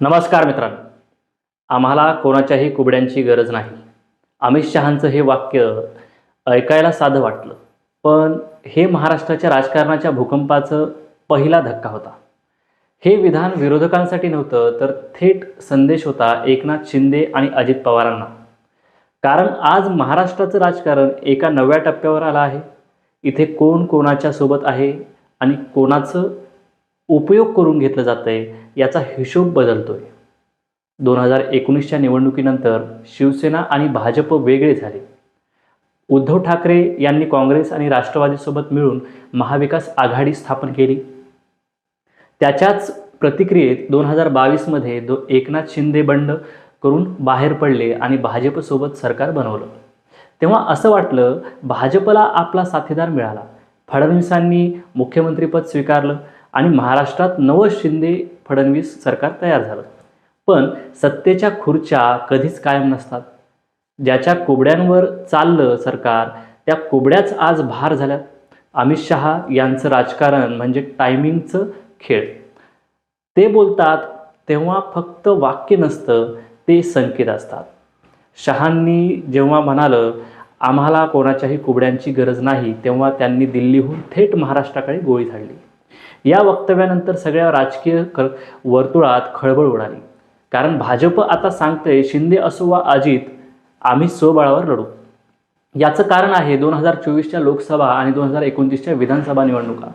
नमस्कार मित्रांनो. आम्हाला कोणाच्याही कुबड्यांची गरज नाही. अमित शहांचं हे वाक्य ऐकायला साधं वाटलं. पण हे महाराष्ट्राच्या राजकारणाच्या भूकंपाचं पहिला धक्का होता. हे विधान विरोधकांसाठी नव्हतं तर थेट संदेश होता एकनाथ शिंदे आणि अजित पवारांना. कारण आज महाराष्ट्राचं राजकारण एका नव्या टप्प्यावर आलं आहे. इथे कोण कोणाच्या सोबत आहे आणि कोणाचं उपयोग करून घेतलं जातं आहे याचा हिशोब बदलतोय. दोन हजार एकोणीसच्या निवडणुकीनंतर शिवसेना आणि भाजप वेगळे झाले. उद्धव ठाकरे यांनी काँग्रेस आणि राष्ट्रवादीसोबत मिळून महाविकास आघाडी स्थापन केली. त्याच्याच प्रतिक्रियेत दोन हजार बावीसमध्ये दो एकनाथ शिंदे बंड करून बाहेर पडले आणि भाजपसोबत सरकार बनवलं. तेव्हा असं वाटलं भाजपला आपला साथीदार मिळाला. फडणवीसांनी मुख्यमंत्रीपद स्वीकारलं. आणि महाराष्ट्रात नवं शिंदे फडणवीस सरकार तयार झालं. पण सत्तेच्या खुर्च्या कधीच कायम नसतात. ज्याच्या कोबड्यांवर चाललं सरकार त्या कोबड्याच आज भार झाल्यात. अमित शहा यांचं राजकारण म्हणजे टायमिंगचं खेळ. ते बोलतात तेव्हा फक्त वाक्य नसतं ते संकेत असतात. शहांनी जेव्हा म्हणालं आम्हाला कोणाच्याही कुबड्यांची गरज नाही तेव्हा त्यांनी दिल्लीहून थेट महाराष्ट्राकडे गोळी झाडली. या वक्तव्यानंतर सगळ्या राजकीय क वर्तुळात खळबळ उडाली. कारण भाजप आता सांगतंय शिंदे असो वा अजित आम्ही स्वबळावर लढू. याचं कारण आहे दोन हजार चोवीसच्या लोकसभा आणि दोन हजार एकोणतीसच्या विधानसभा निवडणुका.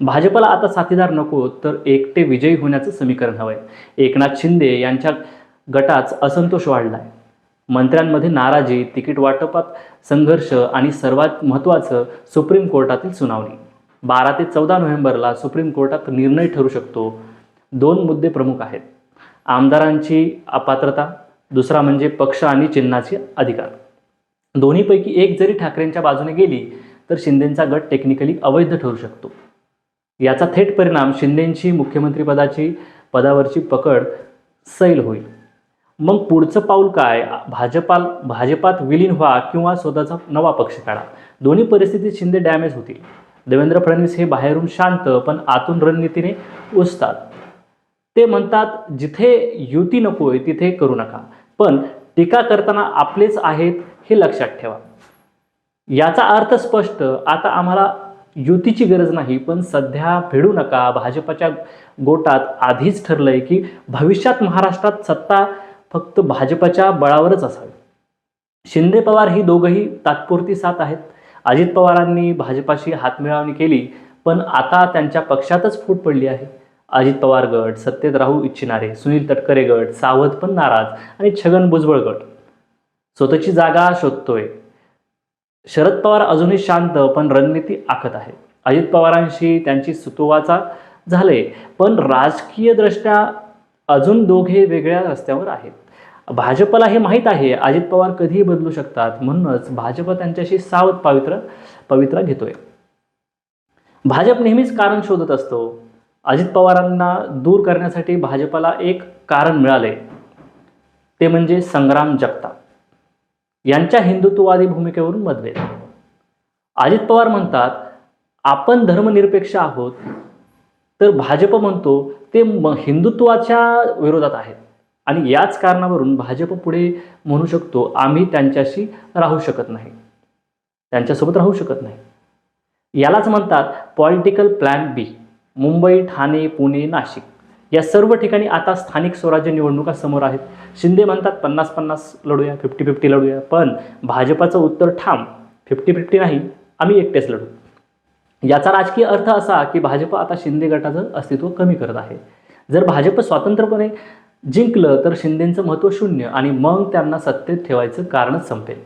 भाजपला आता साथीदार नको तर एकटे विजयी होण्याचं समीकरण हवं आहे एकनाथ शिंदे यांच्या गटात असंतोष वाढलाय. मंत्र्यांमध्ये नाराजी तिकीट वाटपात संघर्ष आणि सर्वात महत्त्वाचं सुप्रीम कोर्टातील सुनावणी. बारा ते चौदा नोव्हेंबरला सुप्रीम कोर्टात निर्णय ठरू शकतो. दोन मुद्दे प्रमुख आहेत. आमदारांची अपात्रता दुसरा म्हणजे पक्ष आणि चिन्हाचे अधिकार. दोन्हीपैकी एक जरी ठाकरेंच्या बाजूने गेली तर शिंदेंचा गट टेक्निकली अवैध ठरू शकतो. याचा थेट परिणाम शिंदेंची मुख्यमंत्रीपदाची पदावरची पकड सैल होईल. मग पुढचं पाऊल काय? भाजपाल भाजपात विलीन व्हा किंवा स्वतःचा नवा पक्ष काढा. दोन्ही परिस्थितीत शिंदे डॅमेज होतील. देवेंद्र फडणवीस हे बाहेरून शांत पण आतून रणनीतीने उसतात. ते म्हणतात जिथे युती नको आहे तिथे करू नका. पण टीका करताना आपलेच आहेत हे लक्षात ठेवा. याचा अर्थ स्पष्ट आता आम्हाला युतीची गरज नाही पण सध्या भिडू नका. भाजपच्या गोटात आधीच ठरलंय की भविष्यात महाराष्ट्रात सत्ता फक्त भाजपच्या बळावरच असावी. शिंदे पवार ही दोघंही तात्पुरती साथ आहेत. अजित पवारांनी भाजपाशी हातमिळवणी केली पण आता त्यांच्या पक्षातच फूट पडली आहे. अजित पवार गट सत्तेत राहू इच्छिणारे सुनील तटकरे गट सावध पण नाराज आणि छगन भुजबळ गट. स्वतःची जागा शोधतोय. शरद पवार अजूनही शांत पण रणनीती आखत आहे. अजित पवारांशी त्यांची सुतोवाचा झाले पण राजकीय दृष्ट्या अजून दोघे वेगळ्या रस्त्यावर आहेत. भाजपला हे माहीत आहे अजित पवार कधीही बदलू शकतात म्हणूनच भाजप त्यांच्याशी सावध पवित्र पवित्रा घेतोय. भाजप नेहमीच कारण शोधत असतो. अजित पवारांना दूर करण्यासाठी भाजपला एक कारण मिळाले ते म्हणजे संग्राम जगताप. यांच्या हिंदुत्ववादी भूमिकेवरून मतभेद अजित पवार म्हणतात आपण धर्मनिरपेक्ष आहोत तर भाजप म्हणतो ते हिंदुत्वाच्या विरोधात आहेत. आणि याच कारणावरून भाजप पुढे म्हणू शकतो आम्ही त्यांच्याशी राहू शकत नाही. त्यांच्यासोबत राहू शकत नाही. यालाच म्हणतात political plan B. Mumbai Thane Pune Nashik या सर्व ठिकाणी आता स्थानिक स्वराज्य निवडणुका समोर आहेत. शिंदे म्हणतात पन्नास पन्नास लढूया फिफ्टी फिफ्टी लढूया. पण भाजपाचं उत्तर ठाम फिफ्टी फिफ्टी नाही आम्ही एकटेच लढू. याचा राजकीय अर्थ असा की भाजप आता शिंदे गटाचं अस्तित्व कमी करत आहे. जर भाजप स्वतंत्रपणे जिंकलं तर शिंदेचं महत्त्व शून्य आणि मग त्यांना सत्तेत ठेवायचं कारणच संपेल.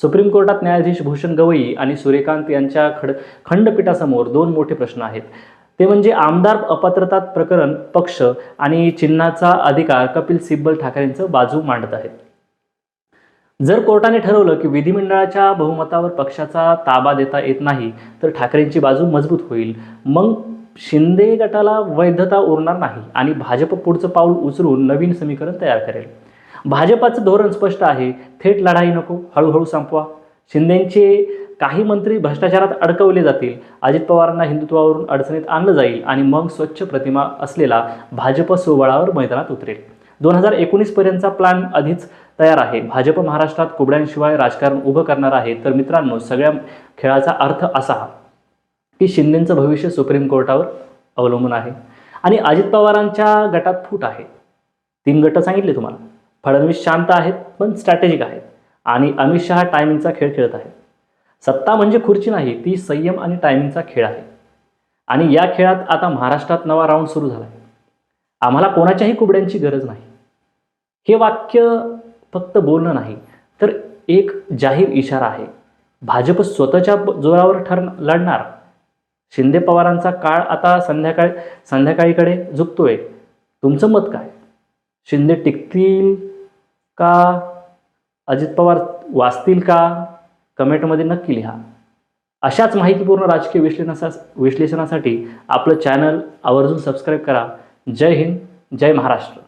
सुप्रीम कोर्टात न्यायाधीश भूषण गवई आणि सूर्यकांत यांच्या खड खंडपीठासमोर दोन मोठे प्रश्न आहेत. ते म्हणजे आमदार अपात्रता प्रकरण पक्ष आणि चिन्हाचा अधिकार कपिल सिब्बल ठाकरेंचं बाजू मांडत आहेत. जर कोर्टाने ठरवलं की विधिमंडळाच्या बहुमतावर पक्षाचा ताबा देता येत नाही तर ठाकरेंची बाजू मजबूत होईल. मग शिंदे गटाला वैधता उरणार नाही आणि भाजप पुढचं पाऊल उचलून नवीन समीकरण तयार करेल. भाजपाचं धोरण स्पष्ट आहे. थेट लढाई नको. हळूहळू संपवा. शिंदेचे काही मंत्री भ्रष्टाचारात अडकवले जातील. अजित पवारांना हिंदुत्वावरून अडचणीत आणलं जाईल आणि मग स्वच्छ प्रतिमा असलेला भाजप सोबळावर मैदानात उतरेल. दोन हजार एकोणीसपर्यंतचा प्लॅन आधीच तयार आहे. भाजप महाराष्ट्रात कुबड्यांशिवाय राजकारण उभं करणार आहे. तर मित्रांनो सगळ्या खेळाचा अर्थ असा की शिंदेचं भविष्य सुप्रीम कोर्टावर अवलंबून आहे. आणि अजित पवारांच्या गटात फूट आहे. तीन गट सांगितले तुम्हाला. फडणवीस शांत आहेत पण स्ट्रॅटेजिक आहेत. आणि अमित शहा टायमिंगचा खेळ खेळत आहेत. सत्ता म्हणजे खुर्ची नाही ती संयम आणि टायमिंगचा खेळ आहे. आणि या खेळात आता महाराष्ट्रात नवा राऊंड सुरू झाला आहे आम्हाला कोणाच्याही कुबड्यांची गरज नाही. हे वाक्य फक्त बोलणं नाही तर एक जाहीर इशारा आहे. भाजप स्वतःच्या जोरावर ठर लढणार. शिंदे पवारांचा काळ आता संध्याकाळी संध्याकाळीकडे झुकतोय. तुमचं मत काय? शिंदे टिकतील का? अजित पवार वाचतील का? कमेंटमध्ये नक्की लिहा. अशाच माहितीपूर्ण राजकीय विश्लेषणा विश्लेषणासाठी आपलं चॅनल आवर्जून सबस्क्राईब करा. जय हिंद जय महाराष्ट्र.